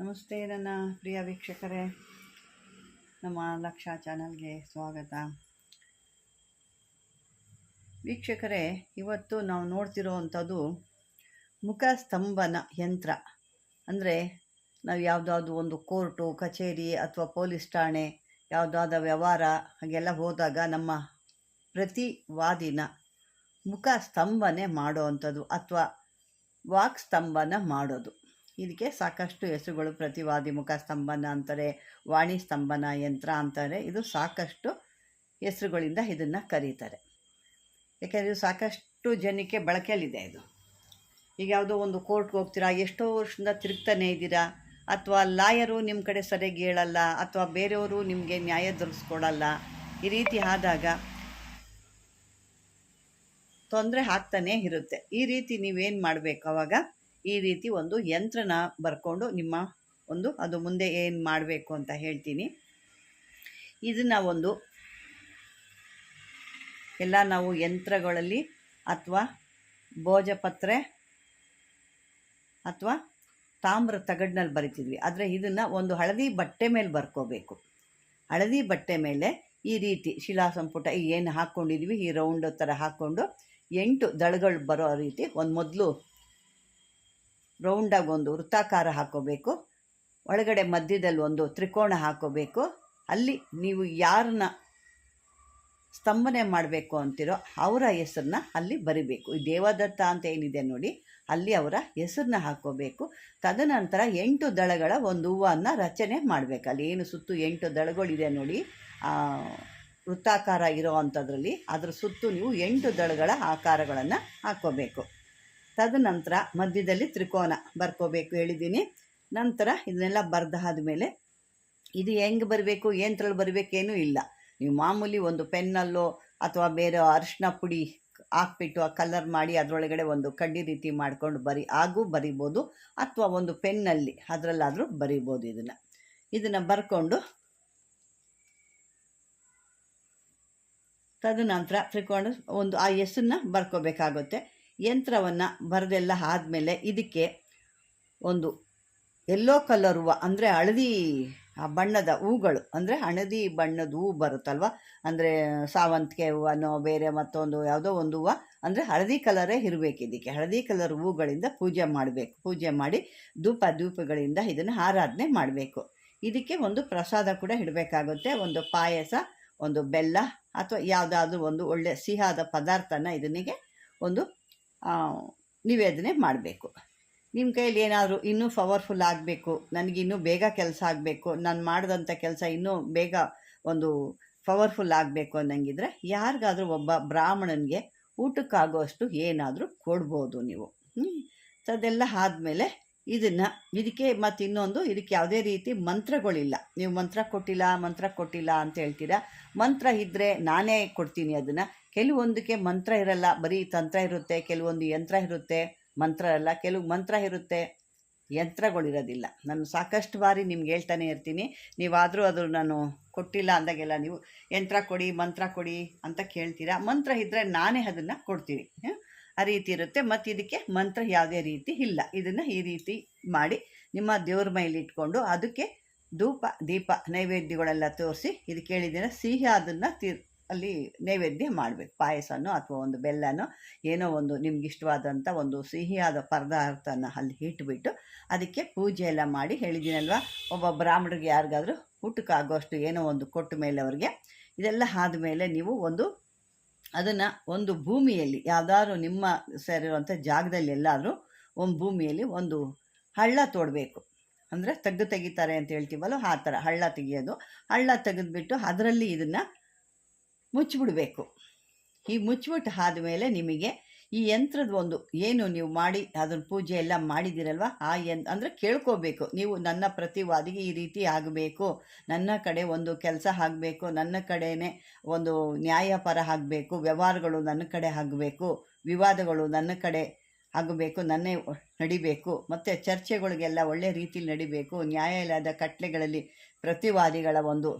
ನಮಸ್ತೆ ನನ್ನ ಪ್ರಿಯ ವೀಕ್ಷಕರೇ. ನಮ್ಮ ಲಕ್ಷ ಚಾನಲ್ಗೆ ಸ್ವಾಗತ. ವೀಕ್ಷಕರೇ, ಇವತ್ತು ನಾವು ನೋಡ್ತಿರೋವಂಥದ್ದು ಮುಖ ಸ್ತಂಭನ ಯಂತ್ರ. ಅಂದರೆ ನಾವು ಯಾವುದಾದ್ರು ಒಂದು ಕೋರ್ಟು, ಕಚೇರಿ ಅಥವಾ ಪೊಲೀಸ್ ಠಾಣೆ, ಯಾವುದಾದ ವ್ಯವಹಾರ, ಹಾಗೆಲ್ಲ ಹೋದಾಗ ನಮ್ಮ ಪ್ರತಿವಾದಿನ ಮುಖ ಸ್ತಂಭನೆ ಮಾಡೋವಂಥದ್ದು ಅಥವಾ ವಾಕ್ ಸ್ತಂಭನ ಮಾಡೋದು. ಇದಕ್ಕೆ ಸಾಕಷ್ಟು ಹೆಸರುಗಳು ಪ್ರತಿವಾದಿ ಮುಖ ಸ್ತಂಭನ ಅಂತಾರೆ, ವಾಣಿ ಸ್ತಂಭನ ಯಂತ್ರ ಅಂತಾರೆ. ಇದು ಸಾಕಷ್ಟು ಹೆಸರುಗಳಿಂದ ಇದನ್ನು ಕರೀತಾರೆ. ಯಾಕೆಂದರೆ ಇದು ಸಾಕಷ್ಟು ಜನಕ್ಕೆ ಬಳಕೆಯಲ್ಲಿದೆ ಇದು. ಈಗ ಯಾವುದೋ ಒಂದು ಕೋರ್ಟ್ಗೆ ಹೋಗ್ತೀರಾ, ಎಷ್ಟೋ ವರ್ಷದಿಂದ ತಿರುಗ್ತಾನೆ ಇದ್ದೀರಾ, ಅಥವಾ ಲಾಯರು ನಿಮ್ಮ ಕಡೆ ಸರಿಯಾಗಿ ಹೇಳಲ್ಲ, ಅಥವಾ ಬೇರೆಯವರು ನಿಮಗೆ ನ್ಯಾಯ ದೊರಕಿಸ್ಕೊಡಲ್ಲ ಈ ರೀತಿ ಆದಾಗ ತೊಂದರೆ ಆಗ್ತಾನೇ ಇರುತ್ತೆ. ಈ ರೀತಿ ನೀವೇನು ಮಾಡಬೇಕು ಅವಾಗ? ಈ ರೀತಿ ಒಂದು ಯಂತ್ರನ ಬರ್ಕೊಂಡು ನಿಮ್ಮ ಒಂದು ಅದು ಮುಂದೆ ಏನು ಮಾಡಬೇಕು ಅಂತ ಹೇಳ್ತೀನಿ. ಇದನ್ನು ಒಂದು ಎಲ್ಲ ನಾವು ಯಂತ್ರಗಳಲ್ಲಿ ಅಥವಾ ಭೋಜಪತ್ರೆ ಅಥವಾ ತಾಮ್ರ ತಗಡ್ನಲ್ಲಿ ಬರಿತಿದ್ವಿ. ಆದರೆ ಇದನ್ನು ಒಂದು ಹಳದಿ ಬಟ್ಟೆ ಮೇಲೆ ಬರ್ಕೋಬೇಕು. ಹಳದಿ ಬಟ್ಟೆ ಮೇಲೆ ಈ ರೀತಿ ಶಿಲಾ ಸಂಪುಟ ಏನು ಹಾಕ್ಕೊಂಡಿದ್ವಿ ಈ ರೌಂಡ್ ಥರ ಹಾಕ್ಕೊಂಡು ಎಂಟು ದಳಗಳು ಬರೋ ರೀತಿ ಒಂದು ಮೊದಲು ರೌಂಡಾಗಿ ಒಂದು ವೃತ್ತಾಕಾರ ಹಾಕೋಬೇಕು. ಒಳಗಡೆ ಮಧ್ಯದಲ್ಲಿ ಒಂದು ತ್ರಿಕೋಣ ಹಾಕೋಬೇಕು. ಅಲ್ಲಿ ನೀವು ಯಾರನ್ನ ಸ್ತಂಭನೆ ಮಾಡಬೇಕು ಅಂತಿರೋ ಅವರ ಹೆಸರನ್ನ ಅಲ್ಲಿ ಬರಿಬೇಕು. ಈ ದೇವದತ್ತ ಅಂತ ಏನಿದೆ ನೋಡಿ, ಅಲ್ಲಿ ಅವರ ಹೆಸರನ್ನ ಹಾಕೋಬೇಕು. ತದನಂತರ ಎಂಟು ದಳಗಳ ಒಂದು ಹೂವನ್ನು ರಚನೆ ಮಾಡಬೇಕು. ಅಲ್ಲಿ ಏನು ಸುತ್ತು ಎಂಟು ದಳಗಳಿದೆ ನೋಡಿ ವೃತ್ತಾಕಾರ ಇರೋ ಅಂಥದ್ರಲ್ಲಿ, ಅದರ ಸುತ್ತು ನೀವು ಎಂಟು ದಳಗಳ ಆಕಾರಗಳನ್ನು ಹಾಕ್ಕೋಬೇಕು ತದನಂತರ ಮಧ್ಯದಲ್ಲಿ ತ್ರಿಕೋನ ಬರ್ಕೋಬೇಕು ಹೇಳಿದ್ದೀನಿ. ನಂತರ ಇದನ್ನೆಲ್ಲ ಬರೆದಾದ ಮೇಲೆ ಇದು ಹೆಂಗೆ ಬರಬೇಕು ಯಂತ್ರದಲ್ಲಿ ಬರಬೇಕೇನೂ ಇಲ್ಲ. ನೀವು ಮಾಮೂಲಿ ಒಂದು ಪೆನ್ನಲ್ಲೋ ಅಥವಾ ಬೇರೆ ಅರಿಶಿನ ಪುಡಿ ಹಾಕ್ಬಿಟ್ಟು ಆ ಕಲರ್ ಮಾಡಿ ಅದರೊಳಗಡೆ ಒಂದು ಕಡ್ಡಿ ರೀತಿ ಮಾಡ್ಕೊಂಡು ಬರಿ, ಹಾಗೂ ಬರಿಬೋದು. ಅಥವಾ ಒಂದು ಪೆನ್ನಲ್ಲಿ ಅದರಲ್ಲಾದರೂ ಬರಿಬೋದು ಇದನ್ನು. ಇದನ್ನು ಬರ್ಕೊಂಡು ತದನಂತರ ತ್ರಿಕೋಣ ಒಂದು, ಆ ಹೆಸರನ್ನ ಬರ್ಕೋಬೇಕಾಗುತ್ತೆ. ಯಂತ್ರವನ್ನು ಬರೆದೆಲ್ಲ ಆದಮೇಲೆ ಇದಕ್ಕೆ ಒಂದು ಎಲ್ಲೋ ಕಲರ್ ಹೂವು ಅಂದರೆ ಹಳದಿ ಆ ಬಣ್ಣದ ಹೂಗಳು, ಅಂದರೆ ಹಳದಿ ಬಣ್ಣದ ಹೂ ಬರುತ್ತಲ್ವ? ಅಂದರೆ ಸಾವಂತಿಗೆ ಹೂವನೋ, ಬೇರೆ ಮತ್ತೊಂದು ಯಾವುದೋ ಒಂದು ಹೂವು, ಅಂದರೆ ಹಳದಿ ಕಲರೇ ಇರಬೇಕು ಇದಕ್ಕೆ. ಹಳದಿ ಕಲರ್ ಹೂಗಳಿಂದ ಪೂಜೆ ಮಾಡಬೇಕು. ಪೂಜೆ ಮಾಡಿ ಧೂಪ ಧೂಪಗಳಿಂದ ಇದನ್ನು ಆರಾಧನೆ ಮಾಡಬೇಕು. ಇದಕ್ಕೆ ಒಂದು ಪ್ರಸಾದ ಕೂಡ ಇಡಬೇಕಾಗುತ್ತೆ. ಒಂದು ಪಾಯಸ, ಒಂದು ಬೆಲ್ಲ, ಅಥವಾ ಯಾವುದಾದ್ರೂ ಒಂದು ಒಳ್ಳೆ ಸಿಹಿಯಾದ ಪದಾರ್ಥನ ಇದನಿಗೆ ಒಂದು ನಿವೇದನೆ ಮಾಡಬೇಕು ನಿಮ್ಮ ಕೈಯಲ್ಲಿ ಏನಾದರೂ ಇನ್ನೂ ಪವರ್ಫುಲ್ ಆಗಬೇಕು, ನನಗೆ ಇನ್ನೂ ಬೇಗ ಕೆಲಸ ಆಗಬೇಕು, ನಾನು ಮಾಡಿದಂಥ ಕೆಲಸ ಇನ್ನೂ ಬೇಗ ಒಂದು ಪವರ್ಫುಲ್ ಆಗಬೇಕು ಅನ್ನಂಗಿದ್ರೆ ಯಾರಿಗಾದರೂ ಒಬ್ಬ ಬ್ರಾಹ್ಮಣನಿಗೆ ಊಟಕ್ಕಾಗುವಷ್ಟು ಏನಾದರೂ ಕೊಡ್ಬೋದು ನೀವು. ಅದೆಲ್ಲ ಆದಮೇಲೆ ಇದನ್ನು ಇದಕ್ಕೆ ಮತ್ತು ಇನ್ನೊಂದು ಇದಕ್ಕೆ ಯಾವುದೇ ರೀತಿ ಮಂತ್ರಗಳಿಲ್ಲ. ನೀವು ಮಂತ್ರ ಕೊಟ್ಟಿಲ್ಲ ಮಂತ್ರ ಕೊಟ್ಟಿಲ್ಲ ಅಂತ ಹೇಳ್ತೀರಾ? ಮಂತ್ರ ಇದ್ದರೆ ನಾನೇ ಕೊಡ್ತೀನಿ ಅದನ್ನು. ಕೆಲವೊಂದಕ್ಕೆ ಮಂತ್ರ ಇರಲ್ಲ, ಬರೀ ತಂತ್ರ ಇರುತ್ತೆ, ಕೆಲವೊಂದು ಯಂತ್ರ ಇರುತ್ತೆ, ಮಂತ್ರ ಅಲ್ಲ, ಕೆಲವು ಮಂತ್ರ ಇರುತ್ತೆ. ಯಂತ್ರಗಳಿರೋದಿಲ್ಲ ನಾನು ಸಾಕಷ್ಟು ಬಾರಿ ನಿಮ್ಗೆ ಹೇಳ್ತಾನೆ ಇರ್ತೀನಿ. ನೀವಾದರೂ ಅದು ನಾನು ಕೊಟ್ಟಿಲ್ಲ ಅಂದಾಗೆಲ್ಲ ನೀವು ಯಂತ್ರ ಕೊಡಿ, ಮಂತ್ರ ಕೊಡಿ ಅಂತ ಕೇಳ್ತೀರಾ? ಮಂತ್ರ ಇದ್ದರೆ ನಾನೇ ಅದನ್ನು ಕೊಡ್ತೀನಿ? ಆ ರೀತಿ ಇರುತ್ತೆ. ಮತ್ತು ಇದಕ್ಕೆ ಮಂತ್ರ ಯಾವುದೇ ರೀತಿ ಇಲ್ಲ. ಇದನ್ನು ಈ ರೀತಿ ಮಾಡಿ ನಿಮ್ಮ ದೇವ್ರ ಮೈಲಿ ಇಟ್ಕೊಂಡು ಅದಕ್ಕೆ ಧೂಪ, ದೀಪ, ನೈವೇದ್ಯಗಳೆಲ್ಲ ತೋರಿಸಿ ಇದಕ್ಕೆ ಹೇಳಿದ್ದೀರ ಸಿಹಿ ಅದನ್ನು ತಿ, ಅಲ್ಲಿ ನೈವೇದ್ಯ ಮಾಡಬೇಕು. ಪಾಯಸನೋ ಅಥವಾ ಒಂದು ಬೆಲ್ಲನೋ ಏನೋ ಒಂದು ನಿಮ್ಗೆ ಇಷ್ಟವಾದಂಥ ಒಂದು ಸಿಹಿಯಾದ ಪದಾರ್ಥನ ಅಲ್ಲಿ ಇಟ್ಬಿಟ್ಟು ಅದಕ್ಕೆ ಪೂಜೆ ಎಲ್ಲ ಮಾಡಿ ಹೇಳಿದ್ದೀನಲ್ವ? ಒಬ್ಬ ಬ್ರಾಹ್ಮಣರಿಗೆ ಯಾರಿಗಾದರೂ ಊಟಕ್ಕಾಗೋಷ್ಟು ಏನೋ ಒಂದು ಕೊಟ್ಟ ಮೇಲೆ ಅವ್ರಿಗೆ ಇದೆಲ್ಲ ಆದಮೇಲೆ ನೀವು ಒಂದು ಅದನ್ನು ಒಂದು ಭೂಮಿಯಲ್ಲಿ ಯಾವ್ದಾದ್ರು ನಿಮ್ಮ ಸೇರಿರುವಂಥ ಜಾಗದಲ್ಲಿ ಎಲ್ಲಾದರೂ ಒಂದು ಭೂಮಿಯಲ್ಲಿ ಒಂದು ಹಳ್ಳ ತೋಡಬೇಕು. ಅಂದರೆ ತೆಗ್ದು ತೆಗಿತಾರೆ ಅಂತ ಹೇಳ್ತೀವಲ್ಲ ಆ ಥರ ಹಳ್ಳ ತೆಗೆಯೋದು. ಹಳ್ಳ ತೆಗೆದ್ಬಿಟ್ಟು ಅದರಲ್ಲಿ ಇದನ್ನು ಮುಚ್ಚಿಬಿಡಬೇಕು ಈ ಮುಚ್ಚಿಬಿಟ್ಟು ಆದಮೇಲೆ ನಿಮಗೆ ಈ ಯಂತ್ರದ ಒಂದು ಏನು ನೀವು ಮಾಡಿ, ಅದನ್ನ ಪೂಜೆ ಎಲ್ಲ ಮಾಡಿದ್ದೀರಲ್ವ? ಆ ಯನ್ ಅಂದರೆ ಕೇಳ್ಕೋಬೇಕು. ನೀವು ನನ್ನ ಪ್ರತಿವಾದಿಗೆ ಈ ರೀತಿ ಆಗಬೇಕು. ನನ್ನ ಕಡೆ ಒಂದು ಕೆಲಸ ಆಗಬೇಕು. ನನ್ನ ಕಡೆನೇ ಒಂದು ನ್ಯಾಯಪರ ಆಗಬೇಕು. ವ್ಯವಹಾರಗಳು ನನ್ನ ಕಡೆ ಆಗಬೇಕು. ವಿವಾದಗಳು ನನ್ನ ಕಡೆ ಆಗಬೇಕು. ನನ್ನೇ ನಡಿಬೇಕು. ಮತ್ತು ಚರ್ಚೆಗಳಿಗೆಲ್ಲ ಒಳ್ಳೆ ರೀತಿಯಲ್ಲಿ ನಡಿಬೇಕು. ನ್ಯಾಯಾಲಯದ ಕಟ್ಲೆಗಳಲ್ಲಿ ಪ್ರತಿವಾದಿಗಳ ಒಂದು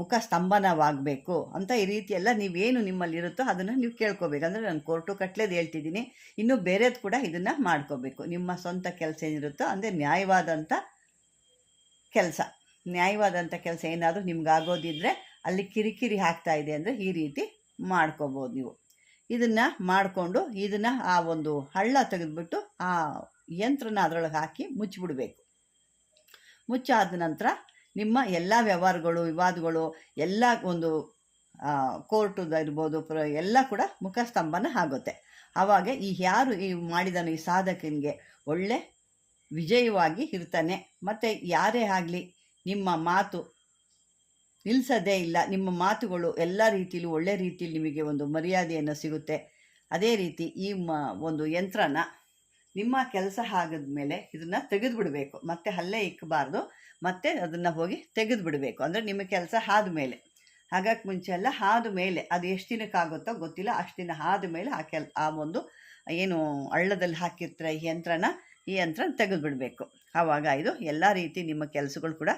ಮುಖ ಸ್ತಂಭನವಾಗಬೇಕು ಅಂತ ಈ ರೀತಿ ಎಲ್ಲ ನೀವೇನು ನಿಮ್ಮಲ್ಲಿರುತ್ತೋ ಅದನ್ನು ನೀವು ಕೇಳ್ಕೋಬೇಕು. ಅಂದರೆ ನಾನು ಕೋರ್ಟು ಕಟ್ಲೇದು ಹೇಳ್ತಿದ್ದೀನಿ. ಇನ್ನು ಬೇರೆದು ಕೂಡ ಇದನ್ನು ಮಾಡ್ಕೋಬೇಕು. ನಿಮ್ಮ ಸ್ವಂತ ಕೆಲಸ ಏನಿರುತ್ತೋ ಅಂದರೆ ನ್ಯಾಯವಾದಂಥ ಕೆಲಸ. ನ್ಯಾಯವಾದಂಥ ಕೆಲಸ ಏನಾದರೂ ನಿಮ್ಗಾಗೋದಿದ್ದರೆ ಅಲ್ಲಿ ಕಿರಿಕಿರಿ ಹಾಕ್ತಾ ಇದೆ ಅಂದರೆ ಈ ರೀತಿ ಮಾಡ್ಕೋಬೋದು ನೀವು. ಇದನ್ನು ಮಾಡಿಕೊಂಡು ಇದನ್ನು ಆ ಒಂದು ಹಳ್ಳ ತೆಗೆದುಬಿಟ್ಟು ಆ ಯಂತ್ರನ ಅದರೊಳಗೆ ಹಾಕಿ ಮುಚ್ಚಿಬಿಡಬೇಕು. ಮುಚ್ಚಾದ ನಂತರ ನಿಮ್ಮ ಎಲ್ಲ ವ್ಯವಹಾರಗಳು, ವಿವಾದಗಳು, ಎಲ್ಲ ಒಂದು ಕೋರ್ಟು ಇರ್ಬೋದು, ಪ್ರ, ಎಲ್ಲ ಕೂಡ ಮುಖಸ್ತಂಭನ ಆಗುತ್ತೆ. ಆವಾಗ ಈ ಯಾರು ಈ ಮಾಡಿದನು, ಈ ಸಾಧಕನಿಗೆ ಒಳ್ಳೆ ವಿಜಯವಾಗಿ ಇರ್ತಾನೆ. ಮತ್ತು ಯಾರೇ ಆಗಲಿ, ನಿಮ್ಮ ಮಾತು ನಿಲ್ಲಿಸೋದೇ ಇಲ್ಲ. ನಿಮ್ಮ ಮಾತುಗಳು ಎಲ್ಲ ರೀತಿಯಲ್ಲೂ ಒಳ್ಳೆ ರೀತಿಯಲ್ಲಿ ನಿಮಗೆ ಒಂದು ಮರ್ಯಾದೆಯನ್ನು ಸಿಗುತ್ತೆ. ಅದೇ ರೀತಿ ಈ ಮ, ಒಂದು ಯಂತ್ರನ ನಿಮ್ಮ ಕೆಲಸ ಆಗಿದ್ಮೇಲೆ ಇದನ್ನು ತೆಗೆದುಬಿಡಬೇಕು. ಮತ್ತೆ ಹಲ್ಲೆ ಇಕ್ಕಬಾರ್ದು ಮತ್ತೆ ಅದನ್ನು ಹೋಗಿ ತೆಗೆದುಬಿಡಬೇಕು. ಅಂದರೆ ನಿಮ್ಮ ಕೆಲಸ ಆದಮೇಲೆ ಹಾಗಾಗಿ ಮುಂಚೆ ಎಲ್ಲ ಆದ ಮೇಲೆ ಅದು ಎಷ್ಟು ದಿನಕ್ಕಾಗುತ್ತೋ ಗೊತ್ತಿಲ್ಲ. ಅಷ್ಟು ದಿನ ಆದ ಮೇಲೆ ಆ ಕೆಲ, ಆ ಒಂದು ಏನು ಹಳ್ಳದಲ್ಲಿ ಹಾಕಿರ್ತಾರೆ ಈ ಯಂತ್ರನ, ಈ ಯಂತ್ರ ತೆಗೆದುಬಿಡಬೇಕು. ಆವಾಗ ಇದು ಎಲ್ಲ ರೀತಿ ನಿಮ್ಮ ಕೆಲಸಗಳು ಕೂಡ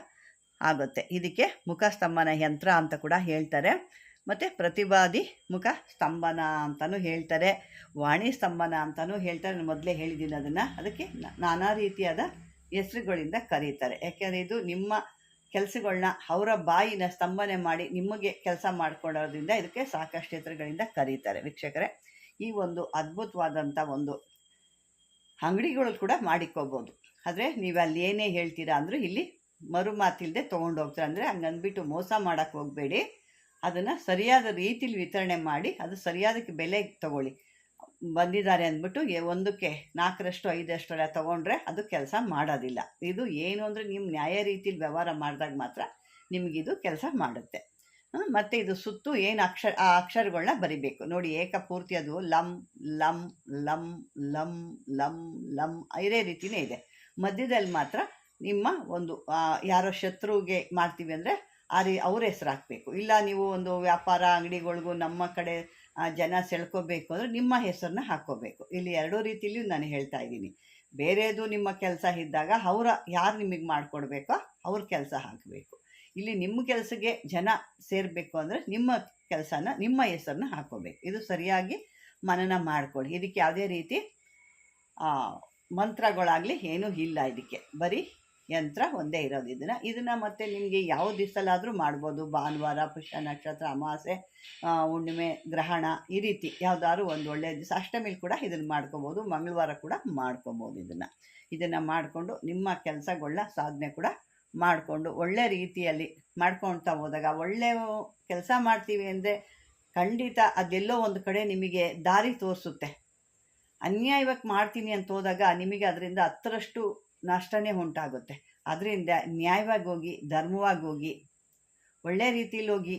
ಆಗುತ್ತೆ. ಇದಕ್ಕೆ ಮುಖಸ್ತಂಭನ ಯಂತ್ರ ಅಂತ ಕೂಡ ಹೇಳ್ತಾರೆ. ಮತ್ತು ಪ್ರತಿವಾದಿ ಮುಖ ಸ್ತಂಭನ ಅಂತಲೂ ಹೇಳ್ತಾರೆ, ವಾಣಿ ಸ್ತಂಭನ ಅಂತಲೂ ಹೇಳ್ತಾರೆ. ನಾನು ಮೊದಲೇ ಹೇಳಿದ್ದೀನಿ ಅದನ್ನು. ಅದಕ್ಕೆ ನಾನಾ ರೀತಿಯಾದ ಹೆಸರುಗಳಿಂದ ಕರೀತಾರೆ. ಯಾಕೆಂದರೆ ಇದು ನಿಮ್ಮ ಕೆಲಸಗಳನ್ನ ಅವರ ಬಾಯಿನ ಸ್ತಂಭನೆ ಮಾಡಿ ನಿಮಗೆ ಕೆಲಸ ಮಾಡಿಕೊಡೋದ್ರಿಂದ ಇದಕ್ಕೆ ಸಾಕಷ್ಟು ಹೆಸರುಗಳಿಂದ ಕರೀತಾರೆ. ವೀಕ್ಷಕರೇ, ಈ ಒಂದು ಅದ್ಭುತವಾದಂಥ ಒಂದು ಅಂಗಡಿಗಳು ಕೂಡ ಮಾಡಿಕೋಬೋದು. ಆದರೆ ನೀವು ಅಲ್ಲಿ ಏನೇ ಹೇಳ್ತೀರಾ ಅಂದರೂ ಇಲ್ಲಿ ಮರು ಮಾತಿಲ್ಲದೆ ತೊಗೊಂಡು ಹೋಗ್ತಾರೆ ಅಂದರೆ ಹಂಗಂದ್ಬಿಟ್ಟು ಮೋಸ ಮಾಡೋಕ್ಕೆ ಹೋಗಬೇಡಿ. ಅದನ್ನು ಸರಿಯಾದ ರೀತಿಲಿ ವಿತರಣೆ ಮಾಡಿ, ಅದು ಸರಿಯಾದಕ್ಕೆ ಬೆಲೆ ತಗೊಳ್ಳಿ. ಬಂದಿದ್ದಾರೆ ಅಂದ್ಬಿಟ್ಟು ಒಂದಕ್ಕೆ ನಾಲ್ಕರಷ್ಟು ಐದಷ್ಟರ ತೊಗೊಂಡ್ರೆ ಅದು ಕೆಲಸ ಮಾಡೋದಿಲ್ಲ. ಇದು ಏನು ಅಂದರೆ ನಿಮ್ಮ ನ್ಯಾಯ ರೀತಿಲಿ ವ್ಯವಹಾರ ಮಾಡಿದಾಗ ಮಾತ್ರ ನಿಮಗಿದು ಕೆಲಸ ಮಾಡುತ್ತೆ. ಮತ್ತು ಇದು ಸುತ್ತು ಏನು ಅಕ್ಷರ, ಆ ಅಕ್ಷರಗಳನ್ನ ಬರಿಬೇಕು. ನೋಡಿ, ಏಕಪೂರ್ತಿ ಅದು ಲಂ ಲಂ ಲಂ ಲಂ ಲಂ ಲಂ ಇದೇ ರೀತಿನೇ ಇದೆ. ಮಧ್ಯದಲ್ಲಿ ಮಾತ್ರ ನಿಮ್ಮ ಒಂದು ಯಾರೋ ಶತ್ರುಗೆ ಮಾಡ್ತೀವಿ ಅಂದರೆ ರೀ ಅವ್ರ ಹೆಸ್ರು ಹಾಕಬೇಕು. ಇಲ್ಲ ನೀವು ಒಂದು ವ್ಯಾಪಾರ ಅಂಗಡಿಗಳಿಗೂ ನಮ್ಮ ಕಡೆ ಜನ ಸೆಳ್ಕೋಬೇಕು ಅಂದರೆ ನಿಮ್ಮ ಹೆಸರನ್ನ ಹಾಕ್ಕೋಬೇಕು. ಇಲ್ಲಿ ಎರಡೂ ರೀತಿಯಲ್ಲೂ ನಾನು ಹೇಳ್ತಾ ಇದ್ದೀನಿ. ಬೇರೆದು ನಿಮ್ಮ ಕೆಲಸ ಇದ್ದಾಗ ಅವರ, ಯಾರು ನಿಮಗೆ ಮಾಡಿಕೊಡ್ಬೇಕೋ ಅವ್ರ ಕೆಲಸ ಹಾಕಬೇಕು. ಇಲ್ಲಿ ನಿಮ್ಮ ಕೆಲಸಕ್ಕೆ ಜನ ಸೇರಬೇಕು ಅಂದರೆ ನಿಮ್ಮ ಕೆಲಸನ ನಿಮ್ಮ ಹೆಸರನ್ನ ಹಾಕೋಬೇಕು ಇದು ಸರಿಯಾಗಿ ಮನನ ಮಾಡಿಕೊಡಿ ಇದಕ್ಕೆ ಯಾವುದೇ ರೀತಿ ಮಂತ್ರಗಳಾಗಲಿ ಏನೂ ಇಲ್ಲ ಇದಕ್ಕೆ. ಬರೀ ಯಂತ್ರ ಒಂದೇ ಇರೋದು. ಇದನ್ನು ಇದನ್ನು ಮತ್ತೆ ನಿಮಗೆ ಯಾವ ದಿವಸಲ್ಲಾದರೂ ಮಾಡ್ಬೋದು. ಭಾನುವಾರ ಪುಷ್ಯ ನಕ್ಷತ್ರ ಅಮಾವಾಸ್ಯೆ ಆ, ಹುಣ್ಣಿಮೆ ಗ್ರಹಣ ಈ ರೀತಿ ಯಾವುದಾದ್ರು ಒಂದು ಒಳ್ಳೆಯ ದಿವಸ. ಅಷ್ಟಮಿಲಿ ಕೂಡ ಇದನ್ನು ಮಾಡ್ಕೊಬೋದು. ಮಂಗಳವಾರ ಕೂಡ ಮಾಡ್ಕೊಬೋದು ಇದನ್ನು. ಇದನ್ನು ಮಾಡಿಕೊಂಡು ನಿಮ್ಮ ಕೆಲಸಗಳನ್ನ ಸಾಧನೆ ಕೂಡ ಮಾಡಿಕೊಂಡು ಒಳ್ಳೆ ರೀತಿಯಲ್ಲಿ ಮಾಡ್ಕೊಳ್ತಾ ಹೋದಾಗ ಒಳ್ಳೆ ಕೆಲಸ ಮಾಡ್ತೀವಿ ಅಂದರೆ ಖಂಡಿತ ಅದೆಲ್ಲೋ ಒಂದು ಕಡೆ ನಿಮಗೆ ದಾರಿ ತೋರಿಸುತ್ತೆ. ಅನ್ಯಾಯವಾಗಿ ಮಾಡ್ತೀನಿ ಅಂತ ಹೋದಾಗ ನಿಮಗೆ ಅದರಿಂದ ಹತ್ತರಷ್ಟು ನಷ್ಟನೇ ಉಂಟಾಗುತ್ತೆ. ಅದರಿಂದ ನ್ಯಾಯವಾಗಿ ಹೋಗಿ, ಧರ್ಮವಾಗಿ ಹೋಗಿ, ಒಳ್ಳೆ ರೀತಿಯಲ್ಲಿ ಹೋಗಿ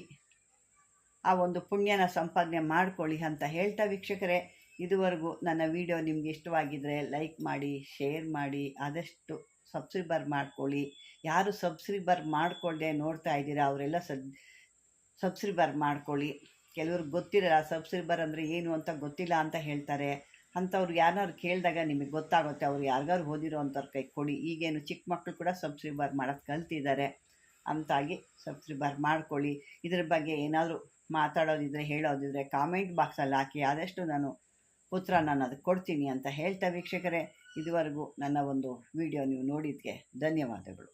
ಆ ಒಂದು ಪುಣ್ಯನ ಸಂಪಾದನೆ ಮಾಡ್ಕೊಳ್ಳಿ ಅಂತ ಹೇಳ್ತಾ ವೀಕ್ಷಕರೇ. ಇದುವರೆಗೂ ನನ್ನ ವಿಡಿಯೋ ನಿಮ್ಗೆ ಇಷ್ಟವಾಗಿದ್ದರೆ ಲೈಕ್ ಮಾಡಿ, ಶೇರ್ ಮಾಡಿ, ಆದಷ್ಟು ಸಬ್ಸ್ಕ್ರೈಬರ್ ಮಾಡ್ಕೊಳ್ಳಿ. ಯಾರು ಸಬ್ಸ್ಕ್ರೈಬರ್ ಮಾಡ್ಕೊಳ್ಳದೆ ನೋಡ್ತಾ ಇದ್ದೀರಾ, ಅವರೆಲ್ಲ ಸಬ್, ಸಬ್ಸ್ಕ್ರೈಬರ್ ಮಾಡ್ಕೊಳ್ಳಿ. ಕೆಲವ್ರಿಗೆ ಗೊತ್ತಿರಲ್ಲ ಸಬ್ಸ್ಕ್ರೈಬರ್ ಅಂದರೆ ಏನು ಅಂತ ಗೊತ್ತಿಲ್ಲ ಅಂತ ಹೇಳ್ತಾರೆ. ಅಂಥವ್ರು ಯಾರನ್ನಾರು ಕೇಳಿದಾಗ ನಿಮಗೆ ಗೊತ್ತಾಗುತ್ತೆ, ಅವ್ರು ಯಾರಿಗಾರು ಓದಿರೋ ಕೈ ಕೊಡಿ. ಈಗೇನು ಚಿಕ್ಕ ಮಕ್ಕಳು ಕೂಡ ಸಬ್ಸ್ಕ್ರೈಬರ್ ಮಾಡೋದು ಕಲ್ತಿದ್ದಾರೆ ಅಂತಾಗಿ ಸಬ್ಸ್ಕ್ರೈಬರ್ ಮಾಡ್ಕೊಳ್ಳಿ. ಇದ್ರ ಬಗ್ಗೆ ಏನಾದರೂ ಮಾತಾಡೋದಿದ್ರೆ, ಹೇಳೋದಿದ್ರೆ ಕಾಮೆಂಟ್ ಬಾಕ್ಸಲ್ಲಿ ಹಾಕಿ. ಆದಷ್ಟು ನಾನು ಉತ್ತರ ನಾನು ಅದಕ್ಕೆ ಕೊಡ್ತೀನಿ ಅಂತ ಹೇಳ್ತಾ ವೀಕ್ಷಕರೇ, ಇದುವರೆಗೂ ನನ್ನ ಒಂದು ವಿಡಿಯೋ ನೀವು ನೋಡಿದ್ದಕ್ಕೆ ಧನ್ಯವಾದಗಳು.